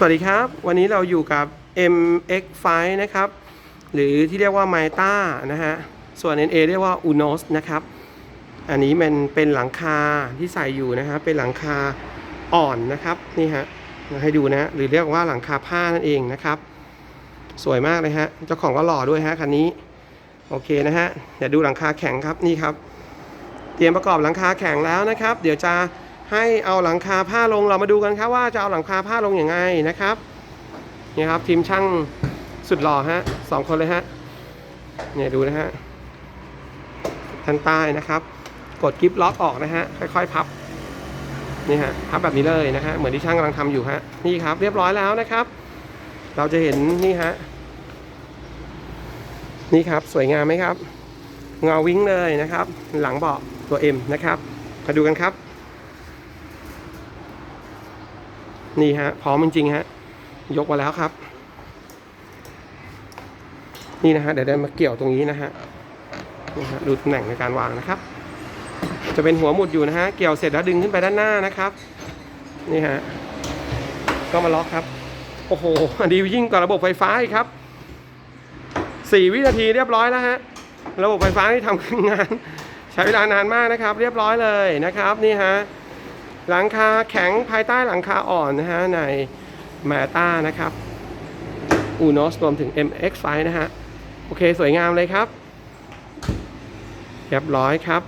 สวัสดีครับ วันนี้เราอยู่กับ MX5 นะครับ หรือที่เรียกว่า m มต้านะฮะ ส่วน NA เรียกว่า UNOS นะครับ อันนี้มันเป็นหลังคาที่ใส่อยู่นะฮะ เป็นหลังคาอ่อนนะครับ นี่ฮะมาให้ดูนะ หรือเรียกว่าหลังคาผ้านั่นเองนะครับ สวยมากเลยฮะ เจ้าของก็หล่อด้วยฮะคันนี้ โอเคนะฮะ เดี๋ยวดูหลังคาแข็งครับ นี่ครับ เตรียมประกอบหลังคาแข็งแล้วนะครับ เดี๋ยวจะ ให้เอาหลังคาผ้าลงเรามาดูกันครับว่าจะเอาหลังคาผ้าลงอย่างไงนะครับนี่ครับทีมช่างสุดหล่อฮะสองคนเลยฮะเนี่ยดูนะฮะท่านใต้นะครับ กดกิฟล็อกออกนะฮะค่อยๆพับนี่ฮะพับแบบนี้เลยนะฮะเหมือนที่ช่างกำลังทำอยู่ฮะนี่ครับ เรียบร้อยแล้วนะครับ เราจะเห็นนี่ฮะนี่ครับสวยงามไหมครับเงาวิ่งเลยนะครับ หลังเบาะตัว M นะครับมาดูกันครับ นี่ฮะ พร้อมจริงๆฮะ ยกมาแล้วครับ นี่นะฮะ เดี๋ยวเดินมาเกี่ยวตรงนี้นะฮะนี่ฮะดูตำแหน่งในการวางนะครับ จะเป็นหัวหมุดอยู่นะฮะ เกี่ยวเสร็จแล้วดึงขึ้นไปด้านหน้านะครับ นี่ฮะ ก็มาล็อกครับ โอ้โห อันนี้ยิ่งกว่าระบบไฟฟ้าอีกครับสี่วินาทีเรียบร้อยแล้วฮะ ระบบไฟฟ้าที่ทำงาน ใช้เวลานานมากนะครับ เรียบร้อยเลยนะครับ นี่ฮะ หลังคาแข็งภายใต้หลังคาอ่อนนะฮะในมาต้านะครับอูโนสรวมถึง MX5 นะฮะ โอเค สวยงามเลยครับ เรียบร้อยครับ